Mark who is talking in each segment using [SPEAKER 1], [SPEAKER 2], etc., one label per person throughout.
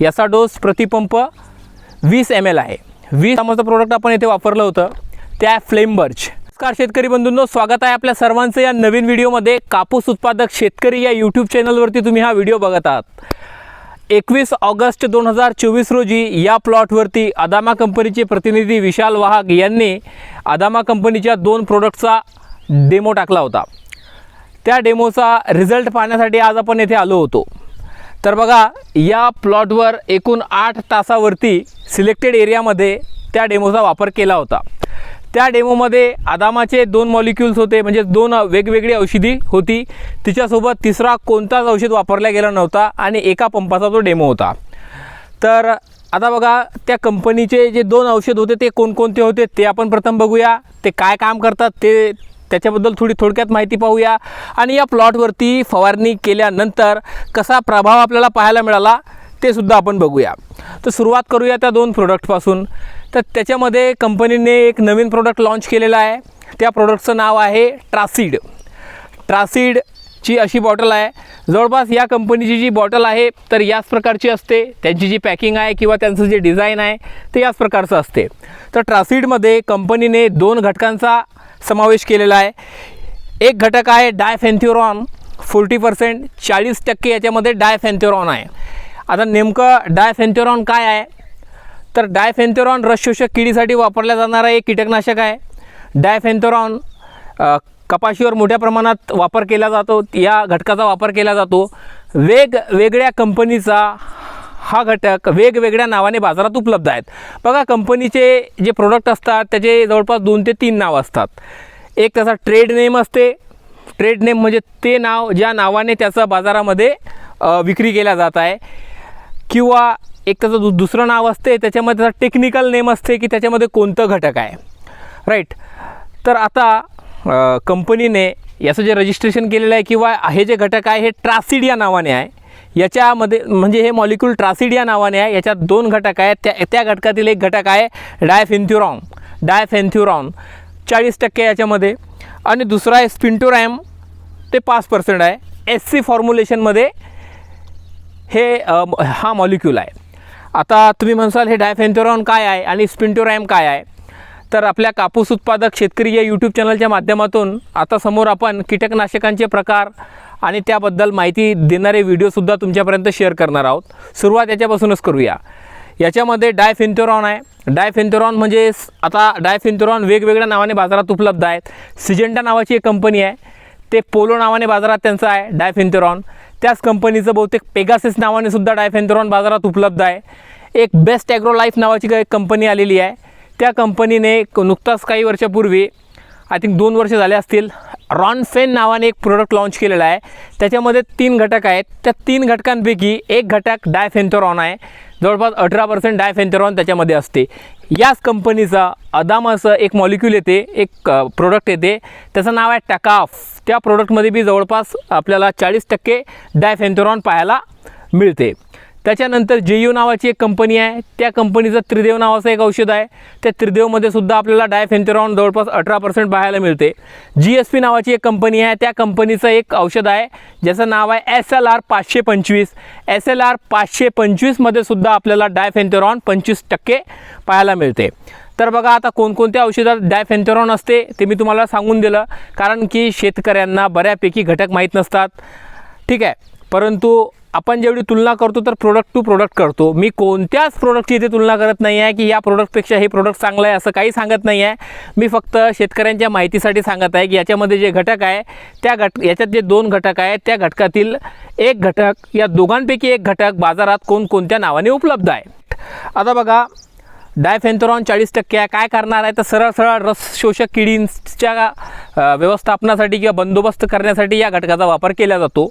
[SPEAKER 1] याचा डोस प्रतिपंप वीस M L आहे. वीस नामाचं प्रोडक्ट आपण येथे वापरलं होतं त्या फ्लेमबर्च नमस्कार शेतकरी बंधूंनो स्वागत आहे आपल्या सर्वांचं या नवीन व्हिडिओमध्ये. कापूस उत्पादक शेतकरी या यूट्यूब चॅनलवरती तुम्ही हा व्हिडिओ बघत आहात. एकवीस ऑगस्ट दोन हजार चोवीस रोजी या प्लॉटवरती अदामा कंपनीचे प्रतिनिधी विशाल वाहक यांनी अदामा कंपनीच्या दोन प्रोडक्टचा डेमो टाकला होता. त्या डेमोचा रिझल्ट पाहण्यासाठी आज आपण येथे आलो होतो. तर बघा या प्लॉटवर एकूण आठ तासावरती सिलेक्टेड एरियामध्ये त्या डेमोचा वापर केला होता. त्या डेमोमध्ये आदामाचे दोन मॉलिक्युल्स होते म्हणजे दोन वेगवेगळी औषधी होती. तिच्यासोबत तिसरा कोणताच औषध वापरला गेला नव्हता आणि एका पंपाचा तो डेमो होता. तर आता बघा त्या कंपनीचे जे दोन औषध होते ते कोणकोणते होते ते आपण प्रथम बघूया. ते काय काम करतात ते त्याच्याबद्दल थोडी थोडक्यात माहिती पाहूया. आणि या प्लॉटवरती फवारणी केल्यानंतर कसा प्रभाव आपल्याला पाहायला मिळाला ते सुद्धा आपण बघूया. तर सुरुवात करूया त्या दोन प्रोडक्टपासून तर त्याच्यामध्ये कंपनीने एक नवीन प्रोडक्ट लॉन्च केलेला आहे. त्या प्रोडक्टचं नाव आहे ट्रासिड ट्रासिडची अशी बॉटल आहे. जवळपास या कंपनीची जी बॉटल आहे तर याच प्रकारची असते. त्यांची जी पॅकिंग आहे किंवा त्यांचं जे डिझाईन आहे ते याच प्रकारचं असते. तर ट्रासिडमध्ये कंपनीने दोन घटकांचा समावेश केलेला आहे. एक घटक आहे डायफेन्थ्युरॉन फोर्टी पर्सेंट चाळीस टक्के याच्यामध्ये डायफेन्थ्युरॉन आहे. आता नेमकं डायफेन्थ्युरॉन काय आहे? तर डायफेन्थ्युरॉन रसशोषक किडीसाठी वापरल्या जाणारा एक कीटकनाशक आहे. डायफेन्थ्युरॉन कपाशीवर मोठ्या प्रमाणात वापर केला जातो. या घटकाचा वापर केला जातो. वेगवेगळ्या कंपनीचा हा घटक वेगवेगळ्या नावाने बाजारात उपलब्ध आहेत. बघा कंपनीचे जे प्रोडक्ट असतात त्याचे जवळपास दोन ते तीन नाव असतात. एक त्याचा ट्रेड नेम असते. ट्रेड नेम म्हणजे ते नाव ज्या नावाने त्याचं बाजारामध्ये विक्री केल्या जात आहे. किंवा एक त्याचं दु दुसरं नाव असते त्याच्यामध्ये त्याचा टेक्निकल नेम असते की त्याच्यामध्ये कोणतं घटक आहे. राईट तर आता कंपनीने याचं जे रजिस्ट्रेशन केलेलं आहे किंवा हे जे घटक आहे हे ट्रासिड या नावाने आहे. याच्यामध्ये म्हणजे हे मॉलिक्यूल ट्रासिड या नावाने आहे. याच्यात दोन घटक आहेत. त्या त्या घटकातील एक घटक आहे डायफेन्थ्युरॉन डायफेन्थ्युरॉन चाळीस टक्के याच्यामध्ये. आणि दुसरा आहे स्पिंटोरॅम ते पाच पर्सेंट आहे. एस सी फॉर्म्युलेशनमध्ये हे म- हा मॉलिक्यूल आहे. आता तुम्ही म्हणसाल हे डायफेन्थ्युरॉन काय आहे आणि स्पिंटोरॅम काय आहे? तर आपल्या कापूस उत्पादक शेतकरी या यूट्यूब चॅनलच्या माध्यमातून आता समोर आपण कीटकनाशकांचे प्रकार आणि त्याबद्दल माहिती देणारे व्हिडिओसुद्धा तुमच्यापर्यंत शेअर करणार आहोत. सुरुवात याच्यापासूनच करूया. याच्यामध्ये डायफेन्थेरॉन आहे. डायफेन्थेरॉन म्हणजे आता डायफेन्थेरॉन वेगवेगळ्या नावाने बाजारात उपलब्ध आहेत. सिजेंटा नावाची एक कंपनी आहे. ते पोलो नावाने बाजारात त्यांचं आहे डायफेन्थेरॉन त्याच कंपनीचं बहुतेक पेगासिस नावाने सुद्धा डायफेन्थेरॉन बाजारात उपलब्ध आहे. एक बेस्ट ॲग्रो लाईफ नावाची एक कंपनी आलेली आहे. त्या कंपनीने एक नुकताच काही वर्षापूर्वी आय थिंक दोन वर्ष झाले असतील रॉनफेन नावाने एक प्रोडक्ट लॉन्च केलेला आहे. त्याच्यामध्ये तीन घटक आहेत. त्या तीन घटकांपैकी एक घटक डायफेंथोरॉन आहे. जवळपास अठरा पर्सेंट डायफेंथेरॉन त्याच्यामध्ये असते. याच कंपनीचा अदामाचं एक मॉलिक्यूल येते एक प्रोडक्ट येते. त्याचं नाव आहे टकाफ त्या प्रोडक्टमध्ये बी जवळपास आपल्याला चाळीस टक्के डायफेंथेरॉन पाहायला मिळते. त्याच्यानंतर जेयू नावाची एक कंपनी आहे. त्या कंपनीचं त्रिदेव नावाचं एक औषध आहे. त्या त्रिदेवमध्ये सुद्धा आपल्याला डायफेंथेरॉन जवळपास अठरा पर्सेंट पाहायला मिळते. जी एस पी नावाची एक कंपनी आहे. त्या कंपनीचं एक औषध आहे. ज्याचं नाव आहे एस एल आर पाचशे पंचवीस. एस एल आर पाचशे पंचवीसमध्ये सुद्धा आपल्याला डायफेंथेरॉन पंचवीस टक्के पाहायला मिळते. तर बघा आता कोणकोणत्या औषधात डायफेंथेरॉन असते ते मी तुम्हाला सांगून दिलं. कारण की शेतकऱ्यांना बऱ्यापैकी घटक माहीत नसतात. ठीक आहे. परंतु आपण जेवढी तुलना करतो तर प्रोडक्ट टू प्रोडक्ट करतो. मी कोणत्याच प्रोडक्टची इथे तुलना करत नाही आहे की या प्रोडक्टपेक्षा हे प्रोडक्ट चांगलं आहे असं काही सांगत नाही आहे. मी फक्त शेतकऱ्यांच्या माहितीसाठी सांगत आहे की याच्यामध्ये जे घटक आहे त्या घट याच्यात जे दोन घटक आहेत त्या घटकातील एक घटक या दोघांपैकी एक घटक बाजारात कोणकोणत्या नावाने उपलब्ध आहे आता बघा डायफेन्थरॉन चाळीस टक्के आहे. काय करणार आहे? तर सरळ सरळ रस शोषक किडींच्या व्यवस्थापनासाठी किंवा बंदोबस्त करण्यासाठी या घटकाचा वापर केला जातो.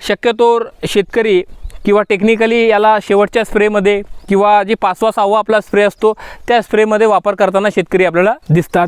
[SPEAKER 1] शक्यतोवर शेतकरी किंवा टेक्निकली याला शेवटच्या स्प्रेमध्ये किंवा जे पाचवा सहावा आपला स्प्रे असतो त्या स्प्रेमध्ये वापर करताना शेतकरी आपल्याला दिसतात.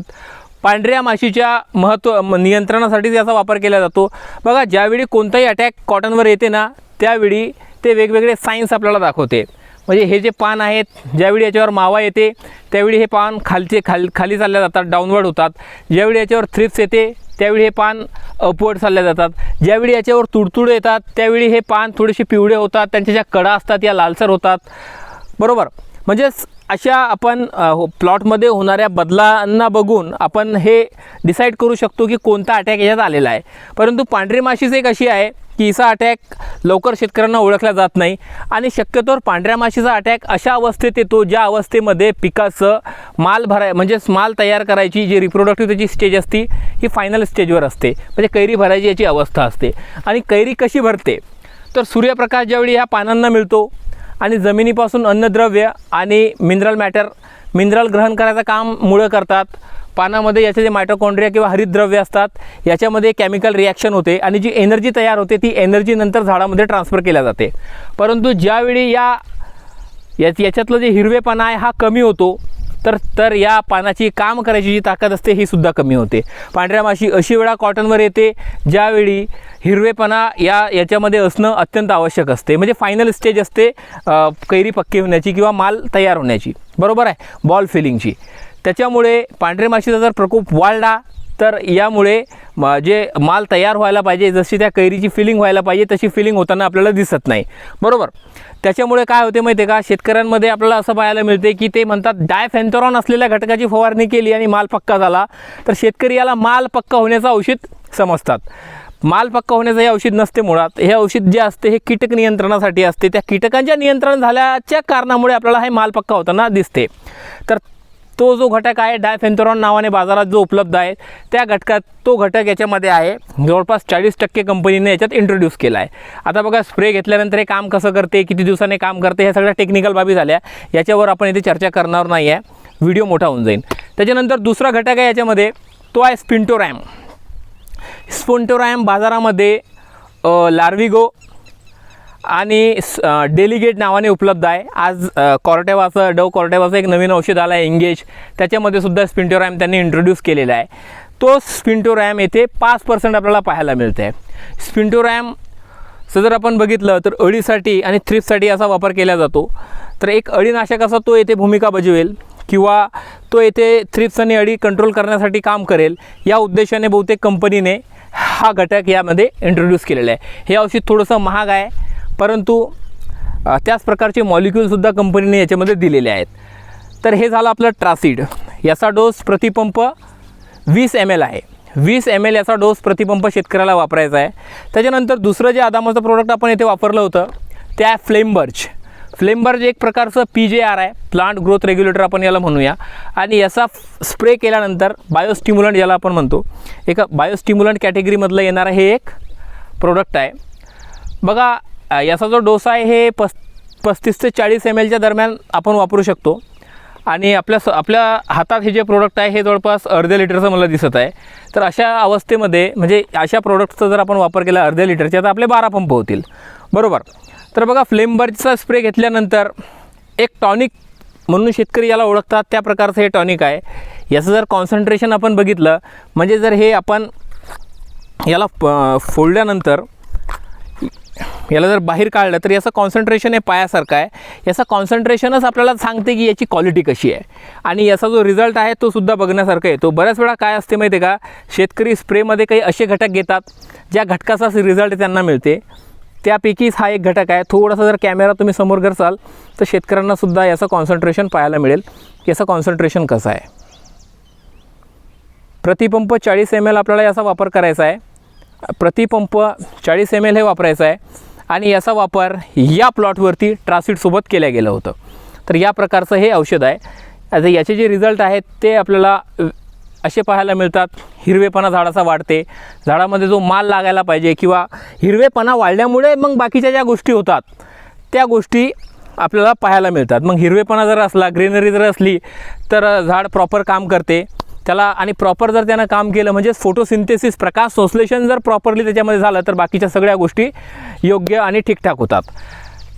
[SPEAKER 1] पांढऱ्या माशीच्या महत्त्व म- नियंत्रणासाठी त्याचा वापर केला जातो. बघा ज्यावेळी कोणताही अटॅक कॉटनवर येते ना त्यावेळी ते वेगवेगळे सायन्स आपल्याला दाखवते. म्हणजे हे जे पान आहेत ज्यावेळी याच्यावर मावा येते त्यावेळी हे पान खालचे खाल खाली चालल्या जातात डाऊनवर्ड होतात. ज्यावेळी याच्यावर थ्रिप्स येते त्यावेळी हे पान अपवर्ड चालल्या जातात. ज्यावेळी याच्यावर तुडतुड येतात त्यावेळी हे पान थोडेसे पिवळे होतात त्यांच्या ज्या कडा असतात या लालसर होतात. बरोबर? म्हणजेच अशा आपण हो प्लॉटमध्ये होणाऱ्या बदलांना बघून आपण हे डिसाईड करू शकतो की कोणता अटॅक याच्यात आलेला आहे. परंतु पांढरी माशीच एक अशी आहे की हिचा अटॅक लवकर शेतकऱ्यांना ओळखला जात नाही आणि शक्यतोवर पांढऱ्या माशीचा अटॅक अशा अवस्थेत येतो ज्या अवस्थेमध्ये पिकाचं माल भराय म्हणजेच माल तयार करायची जी रिप्रोडक्टिव्ह त्याची स्टेज असते ही फायनल स्टेजवर असते. म्हणजे कैरी भरायची याची अवस्था असते. आणि कैरी कशी भरते? तर सूर्यप्रकाश ज्यावेळी ह्या पानांना मिळतो आणि जमिनीपासून अन्नद्रव्य आणि मिनरल मॅटर मिनरल ग्रहण करायचं काम मुळं करतात. पानामध्ये याचे जे मायटोकॉन्ड्रिया किंवा हरितद्रव्य असतात याच्यामध्ये केमिकल रिॲक्शन होते आणि जी एनर्जी तयार होते ती एनर्जी नंतर झाडामध्ये ट्रान्सफर केल्या जाते. परंतु ज्यावेळी या या याच्यातलं जे हिरवेपणा आहे हा कमी होतो तर तर या पानाची काम करायची जी ताकद असते ही सुद्धा कमी होते. पांढऱ्या माशी अशी वेळा कॉटनवर येते ज्यावेळी हिरवेपणा या याच्यामध्ये असणं अत्यंत आवश्यक असते. म्हणजे फायनल स्टेज असते कैरी पक्की होण्याची किंवा माल तयार होण्याची. बरोबर आहे? बॉल फिलिंगची त्याच्यामुळे पांढऱ्या माशीचा जर प्रकोप वाढला तर यामुळे जे माल तयार व्हायला पाहिजे जशी त्या कैरीची फिलिंग व्हायला पाहिजे तशी फिलिंग होताना आपल्याला दिसत नाही. बरोबर? त्याच्यामुळे काय होते माहिती आहे का? शेतकऱ्यांमध्ये आपल्याला असं पाहायला मिळते की ते म्हणतात डायफेन्थॉरॉन असलेल्या घटकाची फवारणी केली आणि माल पक्का झाला. तर शेतकरी याला माल पक्का होण्याचं औषध समजतात. माल पक्का होण्याचं हे औषध नसते मुळात. हे औषध जे असते हे कीटक नियंत्रणासाठी असते. त्या कीटकांच्या नियंत्रण झाल्याच्या कारणामुळे आपल्याला हे माल पक्का होताना दिसते. तर तो जो घटक आहे डायफेन्थॉरॉन नावाने बाजारात जो उपलब्ध आहे त्या घटकात तो घटक याच्यामध्ये आहे. जवळपास चाळीस टक्के कंपनीने याच्यात इंट्रोड्यूस केला आहे आता बघा स्प्रे घेतल्यानंतर हे काम कसं करते किती दिवसाने काम करते ह्या सगळ्या टेक्निकल बाबी झाल्या. याच्यावर आपण इथे चर्चा करणार नाही आहे व्हिडिओ मोठा होऊन जाईल त्याच्यानंतर दुसरा घटक आहे याच्यामध्ये तो आहे स्पिंटोरॅम. स्पोंटोरॅम बाजारामध्ये लार्विगो आणि स- डेलिगेट नावाने उपलब्ध आहे. आज कॉर्टेवाचं डव कॉर्टेवाचं एक नवीन औषध आलं आहे एंगेज त्याच्यामध्ये सुद्धा स्पिंटोरॅम त्यांनी इंट्रोड्यूस केलेला आहे. तो स्पिंटोरॅम येथे पाच पर्सेंट आपल्याला पाहायला मिळते आहे स्पिंटोरॅमचं जर आपण बघितलं तर अळीसाठी आणि थ्रिपसाठी असा वापर केला जातो. तर एक अळीनाशक असा तो येथे भूमिका बजवेल किंवा तो येथे थ्रिप्स आणि अळी कंट्रोल करण्यासाठी काम करेल. या उद्देशाने बहुतेक कंपनीने हा घटक यामध्ये इंट्रोड्यूस केलेला आहे. हे औषध थोडंसं महाग आहे. परंतु त्याच प्रकारचे मॉलिक्यूलसुद्धा कंपनीने याच्यामध्ये दिलेले आहेत. तर हे झालं आपलं ट्रासिड याचा डोस प्रतिपंप वीस एम एल आहे. वीस एम एल याचा डोस प्रतिपंप शेतकऱ्याला वापरायचा आहे. त्याच्यानंतर दुसरं जे आदामाचं प्रोडक्ट आपण येथे वापरलं होतं ते आहे फ्लेमबर्ज फ्लेमबर्ज एक प्रकारचं पी जे आर आहे. प्लांट ग्रोथ रेग्युलेटर आपण याला म्हणूया. आणि याचा स्प्रे केल्यानंतर बायोस्टिम्युलंट याला आपण म्हणतो एका बायोस्टिम्युलंट कॅटेगरीमधलं येणारं हे एक प्रोडक्ट आहे. बघा याचा जो डोस आहे हे पस पस्तीस ते चाळीस एम एलच्या दरम्यान आपण वापरू शकतो. आणि आपल्या स आपल्या हातात हे जे प्रोडक्ट आहे हे जवळपास अर्ध्या लिटरचं मला दिसत आहे. तर अशा अवस्थेमध्ये म्हणजे अशा प्रोडक्टचा जर आपण वापर केला अर्ध्या लिटरच्या तर आपले बारा पंप होतील. बरोबर? तर बघा फ्लेमबर्डचा स्प्रे घेतल्यानंतर एक टॉनिक म्हणून शेतकरी याला ओळखतात. त्या प्रकारचं हे टॉनिक आहे. याचं जर कॉन्सन्ट्रेशन आपण बघितलं म्हणजे जर हे आपण याला फोडल्यानंतर याला जर बाहेर काढलं तर याचं कॉन्सन्ट्रेशन हे पायासारखं आहे. याचं कॉन्सन्ट्रेशनच आपल्याला सांगते की याची क्वालिटी कशी आहे. आणि याचा जो रिझल्ट आहे तो सुद्धा बघण्यासारखा येतो बऱ्याच वेळा काय असते माहिती आहे का? शेतकरी स्प्रेमध्ये काही असे घटक घेतात ज्या घटकाचा रिझल्ट त्यांना मिळते. त्यापैकीच हा एक घटक आहे. थोडासा जर कॅमेरा तुम्ही समोर करसाल तर शेतकऱ्यांनासुद्धा याचं कॉन्सन्ट्रेशन पाहायला मिळेल. याचं कॉन्सन्ट्रेशन कसं आहे? प्रतिपंप चाळीस एम एल आपल्याला याचा वापर करायचा आहे. प्रतिपंप चाळीस एम एल हे वापरायचं आहे. आणि याचा वापर या प्लॉटवरती ट्रासिडसोबत केल्या गेलं होतं. तर या प्रकारचं हे औषध आहे. आता याचे जे रिझल्ट आहेत ते आपल्याला असे पाहायला मिळतात हिरवेपणा झाडाचा वाढते. झाडामध्ये जो माल लागायला पाहिजे किंवा हिरवेपणा वाढल्यामुळे मग बाकीच्या ज्या गोष्टी होतात त्या गोष्टी आपल्याला पाहायला मिळतात. मग हिरवेपणा जर असला ग्रीनरी जर असली तर झाड प्रॉपर काम करते. त्याला आणि प्रॉपर जर त्यानं काम केलं म्हणजेच फोटोसिंथेसिस प्रकाश संश्लेषण जर प्रॉपरली त्याच्यामध्ये झालं तर बाकीच्या सगळ्या गोष्टी योग्य आणि ठीकठाक होतात.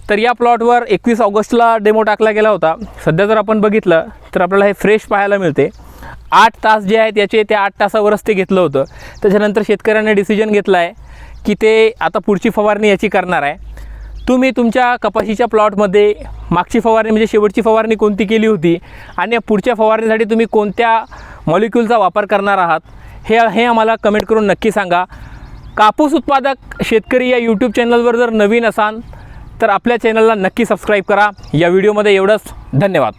[SPEAKER 1] तर या प्लॉटवर एकवीस ऑगस्टला डेमो टाकला गेला होता. सध्या जर आपण बघितलं तर आपल्याला हे फ्रेश पाहायला मिळते. आठ तास जे आहेत याचे ते आठ तासावरच ते घेतलं होतं. त्याच्यानंतर शेतकऱ्यांनी डिसिजन घेतला आहे की ते आता पुढची फवारणी याची करणार आहे. तुम्ही तुमच्या कपाशीच्या प्लॉटमध्ये मागची फवारणी म्हणजे शेवटची फवारणी कोणती केली होती आणि पुढच्या फवारणीसाठी तुम्ही कोणत्या मॉलिक्यूलचा वापर करणार आहात हे हे आम्हाला कमेंट करून नक्की सांगा. कापूस उत्पादक शेतकरी या यूट्यूब चॅनलवर जर नवीन असाल तर आपल्या चॅनलला नक्की सबस्क्राईब करा. या व्हिडिओमध्ये एवढंच. धन्यवाद.